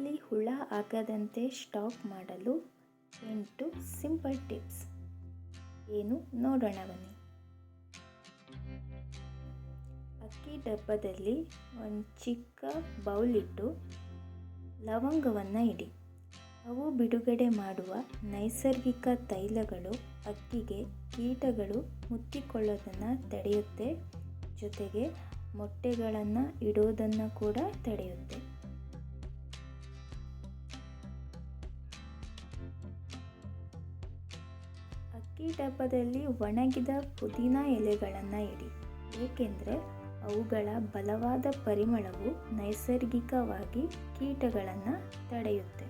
ಅಕ್ಕಿಯಲ್ಲಿ ಹುಳ ಆಗದಂತೆ ಸ್ಟಾಕ್ ಮಾಡಲು ಎಂಟು ಸಿಂಪಲ್ ಟಿಪ್ಸ್. ಏನು ನೋಡೋಣ ಬನ್ನಿ. ಅಕ್ಕಿ ಡಬ್ಬದಲ್ಲಿ ಒಂದು ಚಿಕ್ಕ ಬೌಲ್ ಇಟ್ಟು ಲವಂಗವನ್ನು ಇಡಿ. ಅವು ಬಿಡುಗಡೆ ಮಾಡುವ ನೈಸರ್ಗಿಕ ತೈಲಗಳು ಅಕ್ಕಿಗೆ ಕೀಟಗಳು ಮುತ್ತಿಕೊಳ್ಳೋದನ್ನು ತಡೆಯುತ್ತೆ. ಜೊತೆಗೆ ಮೊಟ್ಟೆಗಳನ್ನು ಇಡೋದನ್ನು ಕೂಡ ತಡೆಯುತ್ತೆ. ಅಕ್ಕಿ ಡಬ್ಬದಲ್ಲಿ ಒಣಗಿದ ಪುದೀನ ಎಲೆಗಳನ್ನು ಇಡಿ. ಏಕೆಂದರೆ ಅವುಗಳ ಬಲವಾದ ಪರಿಮಳವು ನೈಸರ್ಗಿಕವಾಗಿ ಕೀಟಗಳನ್ನು ತಡೆಯುತ್ತೆ.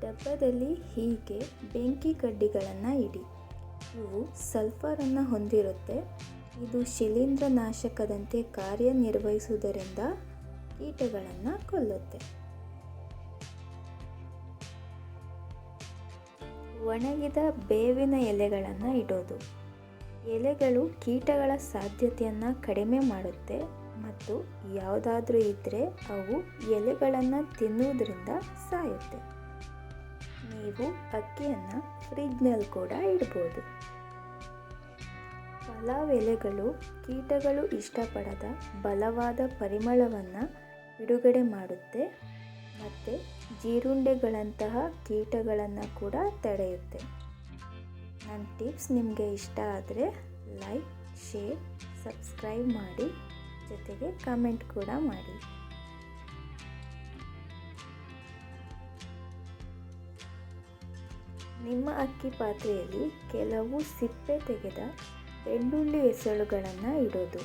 ಡಬ್ಬದಲ್ಲಿ ಹೀಗೆ ಬೆಂಕಿ ಕಡ್ಡಿಗಳನ್ನು ಇಡಿ. ಇವು ಸಲ್ಫರನ್ನು ಹೊಂದಿರುತ್ತೆ. ಇದು ಶಿಲೀಂಧ್ರನಾಶಕದಂತೆ ಕಾರ್ಯನಿರ್ವಹಿಸುವುದರಿಂದ ಕೀಟಗಳನ್ನು ಕೊಲ್ಲುತ್ತೆ. ಒಣಗಿದ ಬೇವಿನ ಎಲೆಗಳನ್ನು ಇಡೋದು. ಎಲೆಗಳು ಕೀಟಗಳ ಸಾಧ್ಯತೆಯನ್ನು ಕಡಿಮೆ ಮಾಡುತ್ತೆ ಮತ್ತು ಯಾವುದಾದ್ರೂ ಇದ್ದರೆ ಅವು ಎಲೆಗಳನ್ನು ತಿನ್ನುವುದರಿಂದ ಸಾಯುತ್ತೆ. ನೀವು ಅಕ್ಕಿಯನ್ನು ಫ್ರಿಜ್ನಲ್ಲಿ ಕೂಡ ಇಡ್ಬೋದು. ಪಲಾವ್ ಎಲೆಗಳು ಕೀಟಗಳು ಇಷ್ಟಪಡದ ಬಲವಾದ ಪರಿಮಳವನ್ನು ಬಿಡುಗಡೆ ಮಾಡುತ್ತೆ ಮತ್ತು ಜೀರುಂಡೆಗಳಂತಹ ಕೀಟಗಳನ್ನು ಕೂಡ ತಡೆಯುತ್ತೆ. ನನ್ನ ಟಿಪ್ಸ್ ನಿಮಗೆ ಇಷ್ಟ ಆದರೆ ಲೈಕ್, ಶೇರ್, ಸಬ್ಸ್ಕ್ರೈಬ್ ಮಾಡಿ. ಜೊತೆಗೆ ಕಮೆಂಟ್ ಕೂಡ ಮಾಡಿ. ನಿಮ್ಮ ಅಕ್ಕಿ ಪಾತ್ರೆಯಲ್ಲಿ ಕೆಲವು ಸಿಪ್ಪೆ ತೆಗೆದ ಬೆಳ್ಳುಳ್ಳಿ ಎಸಳುಗಳನ್ನು ಇಡೋದು.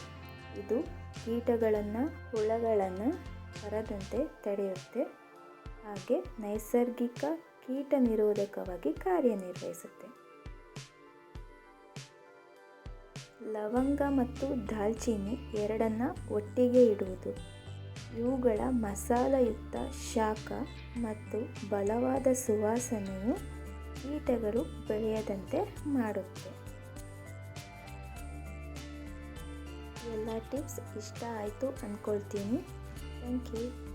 ಇದು ಕೀಟಗಳನ್ನು, ಹುಳಗಳನ್ನು ಬರದಂತೆ ತಡೆಯುತ್ತೆ. ಹಾಗೆ ನೈಸರ್ಗಿಕ ಕೀಟ ನಿರೋಧಕವಾಗಿ ಕಾರ್ಯನಿರ್ವಹಿಸುತ್ತೆ. ಲವಂಗ ಮತ್ತು ದಾಲ್ಚಿನ್ನಿ ಎರಡನ್ನು ಒಟ್ಟಿಗೆ ಇಡುವುದು. ಇವುಗಳ ಮಸಾಲಯುಕ್ತ ಶಾಖ ಮತ್ತು ಬಲವಾದ ಸುವಾಸನೆಯು ಕೀಟಗಳು ಬೆಳೆಯದಂತೆ ಮಾಡುತ್ತೆ. ಎಲ್ಲ ಟಿಪ್ಸ್ ಇಷ್ಟ ಆಯಿತು ಅಂದ್ಕೊಳ್ತೀನಿ ಥ್ಯಾಂಕ್ ಯು.